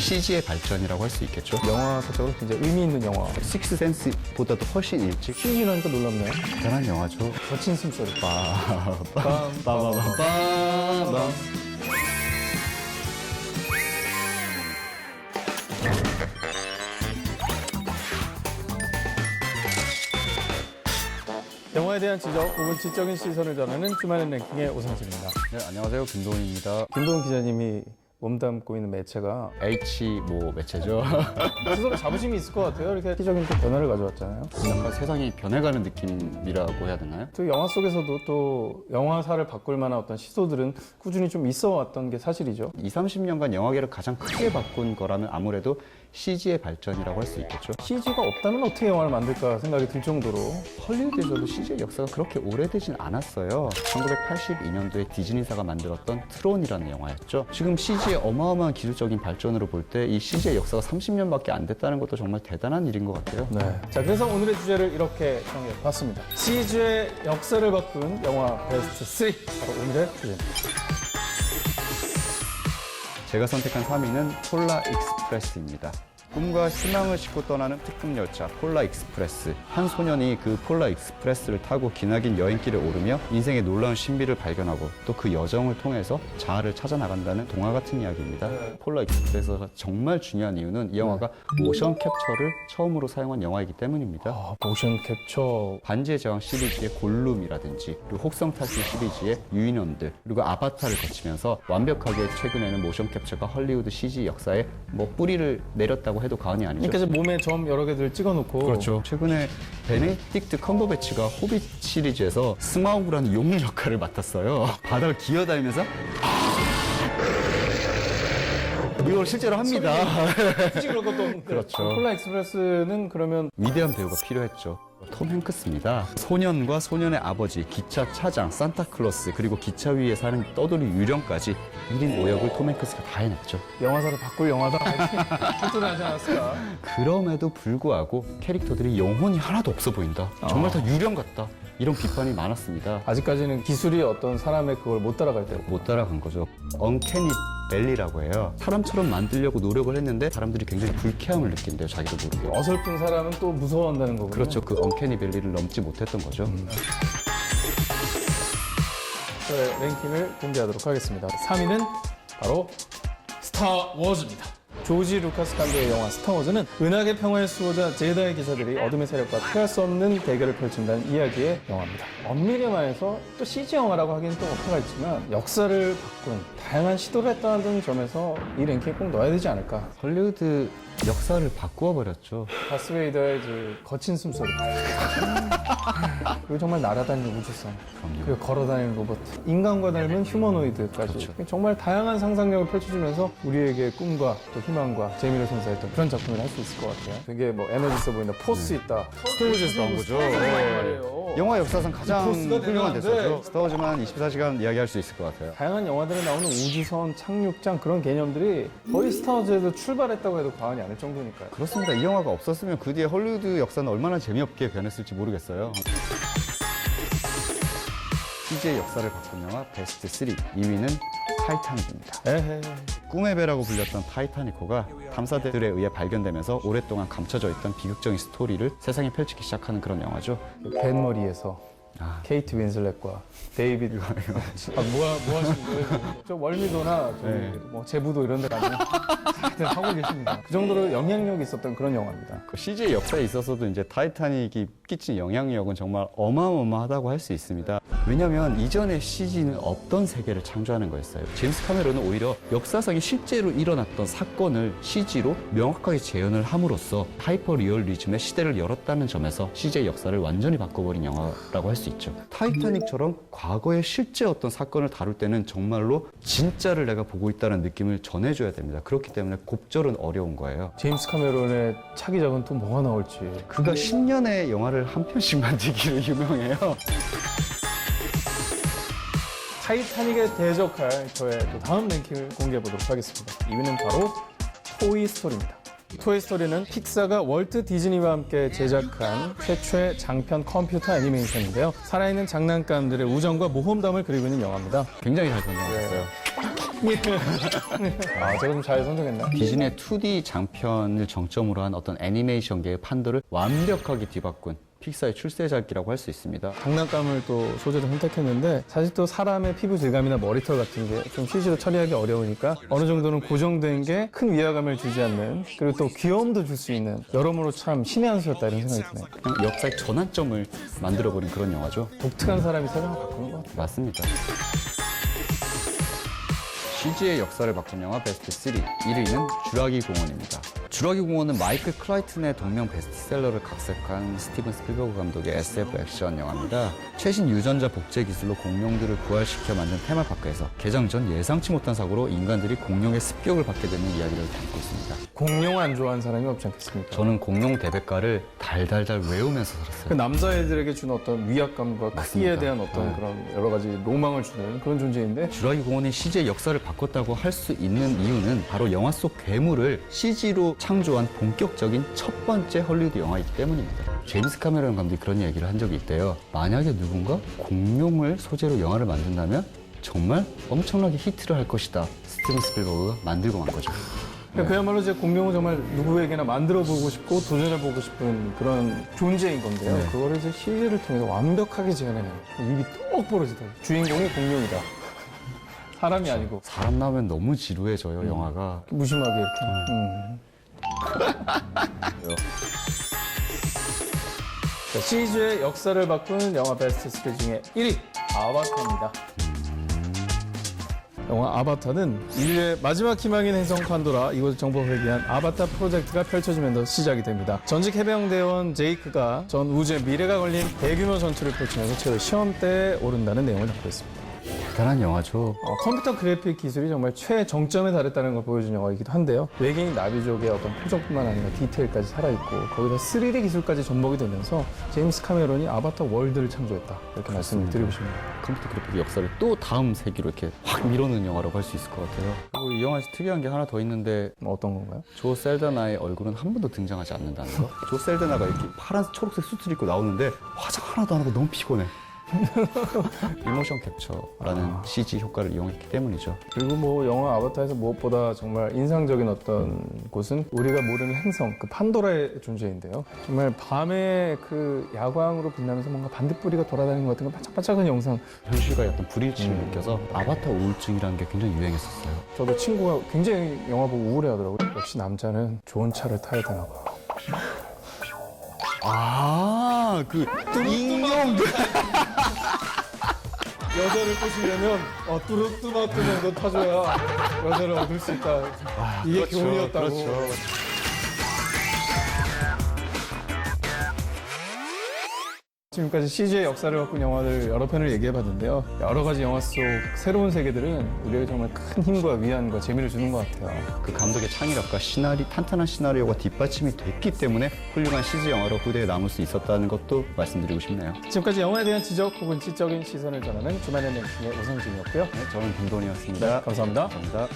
CG의 발전이라고 할 수 있겠죠. 영화사적으로 굉장히 의미 있는 영화. 식스센스보다도 훨씬 일찍 CG라니까 놀랍네요. 대단한 영화죠. 거친 숨소리. 빠바바바밤. 영화에 대한 지적 혹은 지적인 시선을 전하는 주말의 랭킹의 오상진입니다. 네, 안녕하세요. 김동훈입니다. 김동훈 기자님이 몸담고 있는 매체가 H 뭐 매체죠. 스스로 자부심이 있을 것 같아요. 이렇게 획기적인 또 변화를 가져왔잖아요. 약간 세상이 변해가는 느낌이라고 해야 되나요? 또 영화 속에서도 또 영화사를 바꿀 만한 어떤 시도들은 꾸준히 좀 있어 왔던 게 사실이죠. 2, 30년간 영화계를 가장 크게 바꾼 거라면 아무래도 CG의 발전이라고 할 수 있겠죠. CG가 없다면 어떻게 영화를 만들까 생각이 들 정도로 헐리우드에서도 CG의 역사가 그렇게 오래되진 않았어요. 1982년도에 디즈니사가 만들었던 트론이라는 영화였죠. 지금 CG의 어마어마한 기술적인 발전으로 볼 때 이 CG의 역사가 30년밖에 안 됐다는 것도 정말 대단한 일인 것 같아요. 네. 자, 그래서 오늘의 주제를 이렇게 정해봤습니다. CG의 역사를 바꾼 영화 베스트 3. 바로 오늘의 주제입니다. 제가 선택한 3위는 폴라 익스프레스입니다. 꿈과 희망을 싣고 떠나는 특급 열차 폴라 익스프레스. 한 소년이 그 폴라 익스프레스를 타고 기나긴 여행길을 오르며 인생의 놀라운 신비를 발견하고 또 그 여정을 통해서 자아를 찾아 나간다는 동화 같은 이야기입니다. 폴라 익스프레스가 정말 중요한 이유는 이 영화가 모션 캡처를 처음으로 사용한 영화이기 때문입니다. 아, 모션 캡처. 반지의 제왕 시리즈의 골룸이라든지 그리고 혹성 탈출 시리즈의 유인원들 그리고 아바타를 거치면서 완벽하게 최근에는 모션 캡처가 헐리우드 CG 역사에 뭐 뿌리를 내렸다고 해도 과언이 아니죠. 그러니까 이제 몸에 점 여러 개들 찍어놓고. 그렇죠. 최근에 베네딕트 컴버배치가 호빗 시리즈에서 스마우그라는 용 역할을 맡았어요. 바닥을 기어다니면서 이걸 실제로 합니다. 굳이 그런 것도. 그렇죠. 폴라 익스프레스는 그러면 위대한 배우가 필요했죠. 톰 행크스입니다. 소년과 소년의 아버지, 기차 차장, 산타클로스, 그리고 기차 위에 사는 떠돌이 유령까지 1인 5역을 톰 행크스가 다 해냈죠. 영화사를 바꿀 영화다. 이렇게 하지 않았을까. 그럼에도 불구하고 캐릭터들이 영혼이 하나도 없어 보인다. 정말 다 유령 같다. 이런 비판이 많았습니다. 아직까지는 기술이 어떤 사람의 그걸 못 따라갈 때고. 못 따라간 거죠. 언캐니 벨리라고 해요. 사람처럼 만들려고 노력을 했는데 사람들이 굉장히 불쾌함을 느낀대요. 자기도 모르게. 어설픈 사람은 또 무서워한다는 거군요. 그렇죠. 그 언캐니 벨리를 넘지 못했던 거죠. 저의 랭킹을 공개하도록 하겠습니다. 3위는 바로 스타워즈입니다. 조지 루카스 감독의 영화 스타워즈는 은하계 평화의 수호자 제다의 기사들이 어둠의 세력과 피할 수 없는 대결을 펼친다는 이야기의 영화입니다. 엄밀히 말해서 또 CG 영화라고 하기는 또 어폐가 있지만 역사를 바꾼 다양한 시도를 했다는 점에서 이 랭킹에 꼭 넣어야 되지 않을까. 헐리우드 역사를 바꾸어 버렸죠. 다스베이더의 그 거친 숨소리. 그리고 정말 날아다니는 우주선. 그럼요. 그리고 걸어다니는 로봇. 인간과 닮은 휴머노이드까지. 그렇죠. 정말 다양한 상상력을 펼쳐주면서 우리에게 꿈과 또 희망과 재미를 선사했던 그런 작품을 할 수 있을 것 같아요. 되게 뭐 에너지 있어 보인다. 포스 있다. 스타워즈에서 나온 거죠. 말이에요. 영화 역사상 가장 훌륭한. 대사죠. 스타워즈만 24시간 이야기할 수 있을 것 같아요. 다양한 영화들에 나오는 우주선, 착륙장 그런 개념들이 거의 스타워즈에서 출발했다고 해도 과언이 아닐 정도니까요. 그렇습니다. 이 영화가 없었으면 그 뒤에 헐리우드 역사는 얼마나 재미없게 변했을지 모르겠어요. CG의 역사를 바꾼 영화 베스트 3 2위는 타이타닉입니다. 에헤. 꿈의 배라고 불렸던 타이타니코가 탐사들에 의해 발견되면서 오랫동안 감춰져 있던 비극적인 스토리를 세상에 펼치기 시작하는 그런 영화죠. 벤머리에서 아. 케이트 윈슬렛과 데이비드 아, 뭐야 뭐 하시는 거예요? 저 월미도나 저기 네. 뭐 제부도 이런 데 가면 다들 하고 계십니다. 그 정도로 영향력이 있었던 그런 영화입니다. 그 CG의 역사에 있어서도 이제 타이타닉이 끼친 영향력은 정말 어마어마하다고 할 수 있습니다. 왜냐하면 이전에 CG는 없던 세계를 창조하는 거였어요. 제임스 카메론은 오히려 역사상에 실제로 일어났던 사건을 CG로 명확하게 재현을 함으로써 하이퍼 리얼리즘의 시대를 열었다는 점에서 CG의 역사를 완전히 바꿔버린 영화라고 할 수 있 죠. 타이타닉처럼 과거의 실제 어떤 사건을 다룰 때는 정말로 진짜를 내가 보고 있다는 느낌을 전해줘야 됩니다. 그렇기 때문에 곱절은 어려운 거예요. 제임스 카메론의 차기작은 또 뭐가 나올지. 그가 10년의 영화를 한 편씩 만들기로 유명해요. 타이타닉에 대적할 저의 또 다음 랭킹을 공개해 보도록 하겠습니다. 2위는 바로 토이 스토리입니다. 토이 스토리는 픽사가 월트 디즈니와 함께 제작한 최초의 장편 컴퓨터 애니메이션인데요. 살아있는 장난감들의 우정과 모험담을 그리고 있는 영화입니다. 굉장히 잘 선정했어요. 아, 제가 좀 잘 선정했나? 디즈니의 2D 장편을 정점으로 한 어떤 애니메이션계의 판도를 완벽하게 뒤바꾼 픽사의 출세작이라고 할 수 있습니다. 장난감을 또 소재로 선택했는데 사실 또 사람의 피부 질감이나 머리털 같은 게좀 CG로 처리하기 어려우니까 어느 정도는 고정된 게 큰 위화감을 주지 않는 그리고 또 귀여움도 줄 수 있는 여러모로 참 신의 한 수였다 이런 생각이 드네요. 그냥 역사의 전환점을 만들어버린 그런 영화죠. 독특한 사람이 세상을 바꾸는 것 같아요. 맞습니다. CG의 역사를 바꾼 영화 베스트 3 1위는 주라기 공원입니다. 주라기 공원은 마이클 클라이튼의 동명 베스트셀러를 각색한 스티븐 스필버그 감독의 SF 액션 영화입니다. 최신 유전자 복제 기술로 공룡들을 부활시켜 만든 테마파크에서 개장 전 예상치 못한 사고로 인간들이 공룡의 습격을 받게 되는 이야기를 담고 있습니다. 공룡 안 좋아하는 사람이 없지 않겠습니까? 저는 공룡 대백과를 달달달 외우면서 그 살았어요. 남자애들에게 준 어떤 위압감과 크기에 맞습니다. 대한 어떤 네. 그런 여러 가지 로망을 주는 그런 존재인데 주라기 공원이 CG의 역사를 바꿨다고 할 수 있는 이유는 바로 영화 속 괴물을 CG로 창조한 본격적인 첫 번째 헐리우드 영화이기 때문입니다. 제임스 카메론 감독이 그런 얘기를 한 적이 있대요. 만약에 누군가 공룡을 소재로 영화를 만든다면 정말 엄청나게 히트를 할 것이다. 스티븐 스필버그가 만들고 만 거죠. 그러니까 그야말로 이제 공룡은 정말 누구에게나 만들어 보고 싶고 도전해 보고 싶은 그런 존재인 건데요. 네. 그거를 이제 CG를 통해서 완벽하게 재현해내는 입이 똑 벌어지다. 주인공이 공룡이다. 사람이 아니고 사람 나오면 너무 지루해져요, 영화가. 무심하게 이렇게. 음. 자, CG의 역사를 바꾸는 영화 베스트 3 중에 1위 아바타입니다. 영화 아바타는 인류의 마지막 희망인 행성 판도라 이곳 정복을 위한 아바타 프로젝트가 펼쳐지면서 시작이 됩니다. 전직 해병대원 제이크가 전 우주의 미래가 걸린 대규모 전투를 펼치면서 최후 시험대에 오른다는 내용을 담고 있습니다. 대단한 영화죠. 어, 컴퓨터 그래픽 기술이 정말 최정점에 달했다는 걸 보여준 영화이기도 한데요. 외계인 나비족의 어떤 표정뿐만 아니라 디테일까지 살아있고 거기다 3D 기술까지 접목이 되면서 제임스 카메론이 아바타 월드를 창조했다. 이렇게 말씀을 드리고 싶네요. 컴퓨터 그래픽 역사를 또 다음 세기로 이렇게 확 밀어넣은 영화라고 할 수 있을 것 같아요. 그리고 이 영화에서 특이한 게 하나 더 있는데 뭐 어떤 건가요? 조 셀다나의 얼굴은 한 번도 등장하지 않는다는 거. 조 셀다나가 이렇게 파란 초록색 수트를 입고 나오는데 화장 하나도 안 하고 너무 피곤해. 이모션 캡처라는 CG 효과를 이용했기 때문이죠. 그리고 뭐 영화 아바타에서 무엇보다 정말 인상적인 어떤 곳은 우리가 모르는 행성, 그 판도라의 존재인데요. 정말 밤에 그 야광으로 빛나면서 뭔가 반딧불이가 돌아다니는 것 같은 그 반짝반짝한 영상. 현실과 어떤 불일치를 느껴서 아바타 우울증이라는 게 굉장히 유행했었어요. 저도 친구가 굉장히 영화 보고 우울해하더라고요. 역시 남자는 좋은 차를 타야 되나 봐. 아, 그 인형 여자를 꼬시려면 어, 뚜루뚜마뚜 정도 타줘야 여자를 얻을 수 있다. 이게 그렇죠, 교훈이었다고. 그렇죠. 지금까지 CG의 역사를 바꾼 영화들 여러 편을 얘기해봤는데요. 여러 가지 영화 속 새로운 세계들은 우리에게 정말 큰 힘과 위안과 재미를 주는 것 같아요. 그 감독의 창의력과 시나리 탄탄한 시나리오가 뒷받침이 됐기 때문에 훌륭한 CG 영화로 후대에 남을 수 있었다는 것도 말씀드리고 싶네요. 지금까지 영화에 대한 지적 혹은 지적인 시선을 전하는 주말의 랭킹의 우성진이었고요. 네, 저는 김돈이었습니다. 네, 감사합니다. 감사합니다.